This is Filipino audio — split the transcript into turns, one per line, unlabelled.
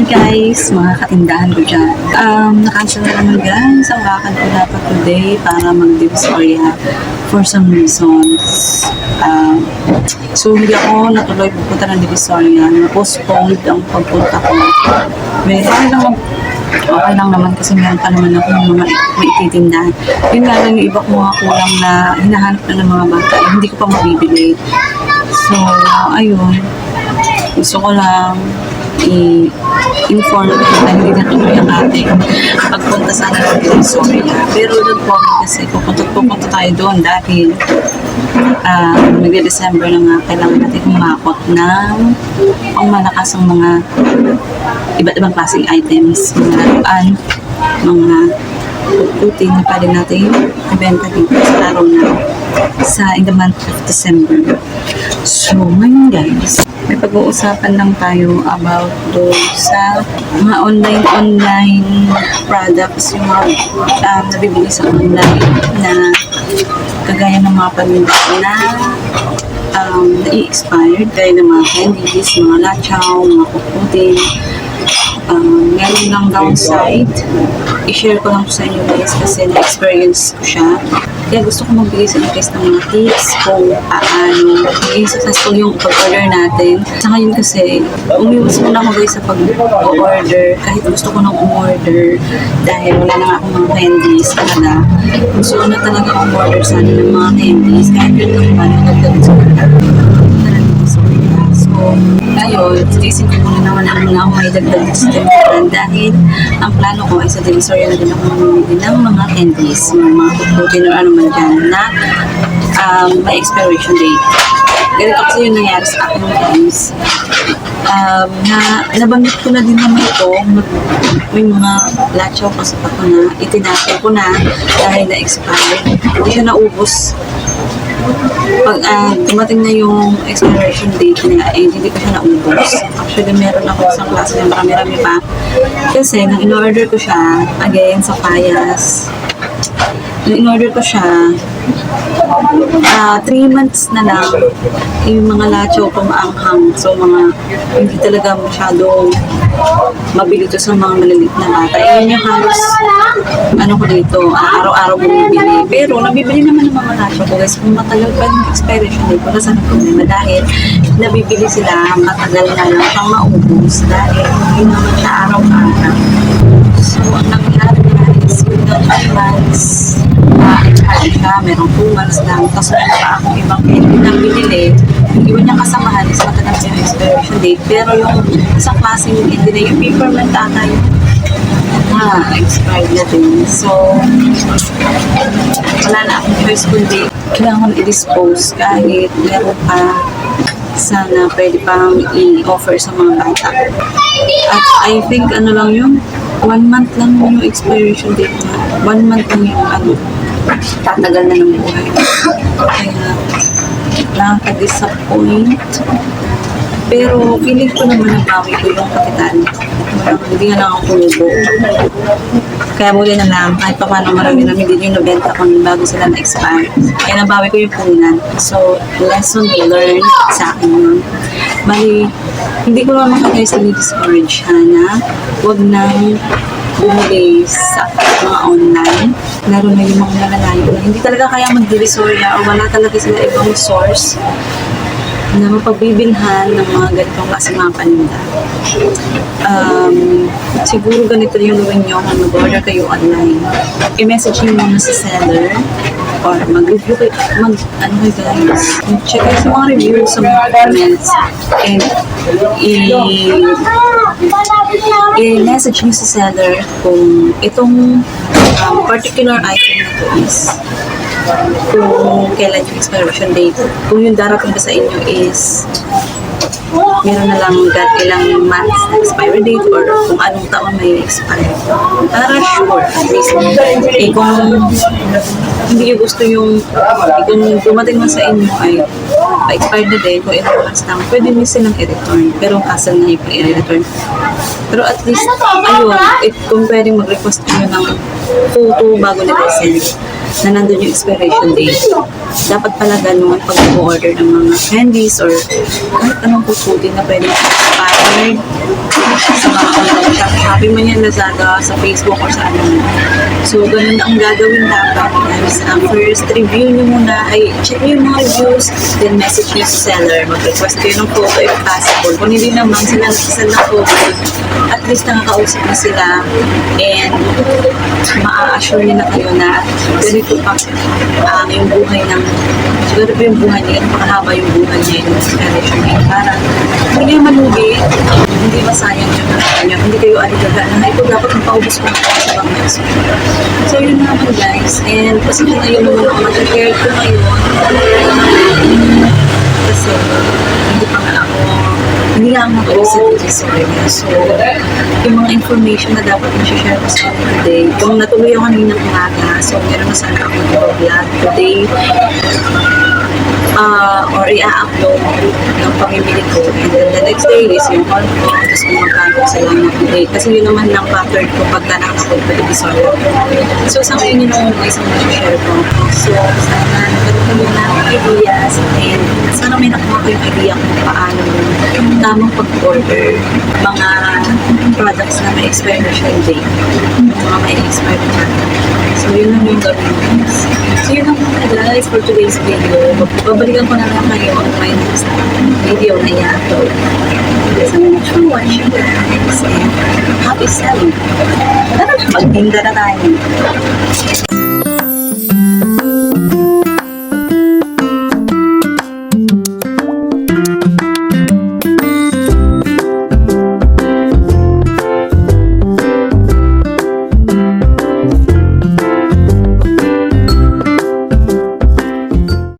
Hi guys, mga katindahan ko dyan. Um, nakansel na naman guys ang lakad ko dapat today para mag-divisoria for some reasons. Um, so hindi ako natuloy pupunta ng divisoria. Na-postponed ang pagpunta ko. May okay lang okay lang naman kasi meron pa naman ako ng mga maititindahan. Yun nga lang yung iba ko mga kulang na hinahanap na ng mga bata. hindi ko pa mabibili. So, ayun. Gusto ko lang i-inform na hindi na tuloy ang ating pagpunta sa ating Divisoria. Pero doon po kasi pupunta, pupunta tayo doon dahil uh, nag-December na nga kailangan natin kumakot ng ang malakas ang mga iba't ibang klaseng items, mga laruan, mga putin na pwede natin ibenta dito sa araw na sa in the month of December. So, ngayon guys, may pag-uusapan lang tayo about do sa mga online-online products, yung mga um, nabibili sa online na kagaya ng mga paninda na um, na-expired, gaya ng mga candies, mga lachaw, mga kukutin, um, meron lang downside. I-share ko lang sa inyo guys kasi na-experience ko siya. Kaya gusto ko magbigay sa inyo guys ng mga tips kung paano maging successful yung pag-order natin. Sa ngayon kasi, umiwas muna ako guys sa pag-order kahit gusto ko nang umorder dahil wala na akong mga candies talaga. Gusto ko na talaga umorder sana ng mga candies kahit yun lang ba nagagawin sa So, ngayon, tiisin ko muna naman ang mga ako may dagdag sa tindahan dahil ang plano ko ay sa Divisoria na din ako mamimili ng mga candies, mga kukutin or ano man dyan na um, may expiration date. Ganito kasi yung nangyari sa akin guys. Um, na nabanggit ko na din naman ito, may mga lachaw kasi pa ko na itinapon ko na dahil na-expired. Hindi siya naubos pag ah, dumating na yung expiration date niya, eh, hindi ko siya naubos. Actually, meron ako isang klase na marami-rami pa. Kasi, nang in-order ko siya, again, sa Payas, in-order ko siya, ah, three months na lang, yung mga lacho ko maanghang. So, mga, hindi talaga masyadong mabili to sa mga maliliit na bata. Eh, yun yung halos, ano ko dito, ah, araw-araw bumibili. Pero, nabibili naman ng mga lacho ko guys. Kung matagal pa yung expiration date, wala sa problema. Dahil, nabibili sila, matagal na lang siyang maubos. Dahil, hindi naman siya araw-araw. So, ang nangyari guys, within 5 months, uh, expired siya, merong 2 months lang. Tapos meron pa akong ibang candy na binili. Yung iba niyang kasamahan is matagal yung expiration date. Pero yung isang klaseng candy na yung peppermint ata yung ah, expired na din. So, wala na akong choice kundi kailangan i-dispose kahit meron pa sana pwede pang i-offer sa mga bata. At I think ano lang yun, one month lang yung expiration date na. One month lang yung ano, tatagal na ng buhay. Kaya, nakaka-disappoint. Pero feeling ko naman nabawi ko yung kapital. Parang hindi nga lang ako kulubo. Kaya muli na lang, kahit pa paano marami-rami din yung nabenta ko bago sila na-expire. Kaya nabawi ko yung punan. So, lesson learned sa akin yun. Bali, hindi ko naman kagaya sa discourage siya na huwag nang bumili sa mga online. Laro na yung mga malalayo na hindi talaga kaya mag-divisoria o wala talaga sila ibang source na mapagbibilhan ng mga ganitong klase mga paninda. Um, siguro ganito yung gawin nyo kung mag-order kayo online. I-message nyo muna sa seller or mag-review kayo, mag, ano kayo guys, check kayo sa mga reviews sa mga comments and i-message nyo sa seller kung itong um, particular item na to is kung kailan yung expiration date. Kung yung darating ba sa inyo is meron na lang that ilang months na expiry date or kung anong taon may expire. Para sure, at least, eh kung hindi nyo gusto yung, eh, kung dumating man sa inyo ay pa-expired na din, kung ilang months lang, pwede nyo silang i-return. Pero hassle na yung i-return. Pero at least, ayun, if, kung pwedeng mag-request nyo ng photo bago nila send na nandun yung expiration date. Dapat pala ganun pag order ng mga candies or kahit anong kukutin na pwede expired sa online shop. Happy man yan Lazada, sa Facebook or sa ano. So, ganun ang gagawin dapat guys. Ang first review nyo muna ay check nyo yung mga reviews, then message nyo sa seller. Mag-request kayo ng photo if possible. Kung hindi naman sila nagsasal ng photo, at least nakakausap na sila and maa-assure na kayo na ganito pa ang yung buhay ng siguro po yung buhay niya, ganito kahaba yung buhay niya yung inspiration para hindi malugi, hindi masayang niya, hindi kayo aligaga na ito dapat mapaubos ko sa bang next week. So yun naman guys, and kasi na yun naman ako mag-share ko ngayon kasi hindi pa nga ako hindi lang ako sa kanya. So, yung mga information na dapat na-share ko sa inyo today, kung natuloy ako kanina umaga, so meron na sana ako vlog today, uh, or i-upload ng pamimili ko. And then the next day is yung haul ko, tapos kung magkano sila na today. Kasi yun naman lang pattern ko pagka nakakapag ko episode. So sa ngayon yun ang isang share ko. So sana nagkaroon kami ng ideas and sana may nakuha ko yung idea kung paano yung tamang pag-order mga products na may expiration date. Mga may expiration So yun lang yung gawin. So yun lang muna guys for today's video. Babalikan ko na lang kayo on my next video na i-upload. So much for watching guys. And happy selling. Tara, magtinda na tayo.